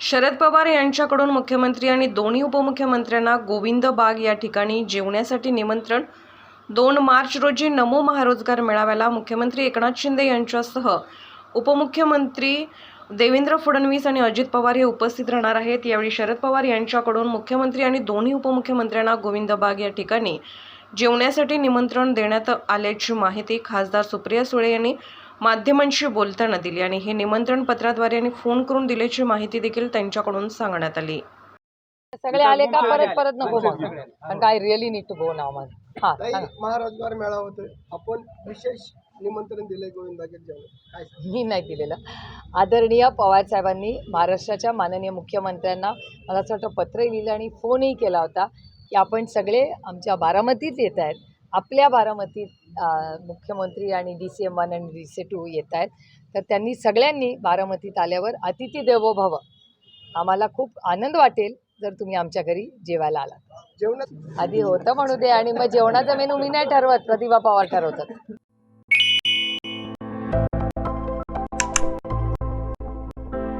शरद पवार यांच्याकडून मुख्यमंत्री आणि दोन्ही उपमुख्यमंत्र्यांना गोविंद बाग या ठिकाणी जेवण्यासाठी निमंत्रण. दोन मार्च रोजी नमो महारोजगार मेळाव्याला मुख्यमंत्री एकनाथ शिंदे यांच्यासह उपमुख्यमंत्री देवेंद्र फडणवीस आणि अजित पवार हे उपस्थित राहणार आहेत. यावेळी शरद पवार यांच्याकडून मुख्यमंत्री आणि दोन्ही उपमुख्यमंत्र्यांना गोविंद बाग या ठिकाणी जेवण्यासाठी निमंत्रण देण्यात आल्याची माहिती खासदार सुप्रिया सुळे यांनी माध्यमांशी बोलताना दिली आणि हे निमंत्रण पत्राद्वारे आणि फोन करून दिल्याची माहिती देखील त्यांच्याकडून सांगण्यात आली. सगळे आले का? परत परत नको मग काय रिअली नीड टू गो नाव हा महारोजगार मेळावा आपण विशेष निमंत्रण सांगता? मी नाही दिलेलं. आदरणीय पवार साहेबांनी महाराष्ट्राच्या माननीय मुख्यमंत्र्यांना मला असं वाटतं पत्रही लिहिलं आणि फोनही केला होता की आपण सगळे आमच्या बारामतीत येत आहेत. आपल्या बारामतीत मुख्यमंत्री आणि डी सी एम वन आणि डी सी टू येत आहेत. तर त्यांनी सगळ्यांनी बारामतीत आल्यावर अतिथी देवो भव. आम्हाला खूप आनंद वाटेल जर तुम्ही आमच्या घरी जेवायला आलात. जेवणात आधी होतं म्हणू दे आणि मग जेवणाचा मेनू मी नाही ठरवत प्रतिभा पवार ठरवतात.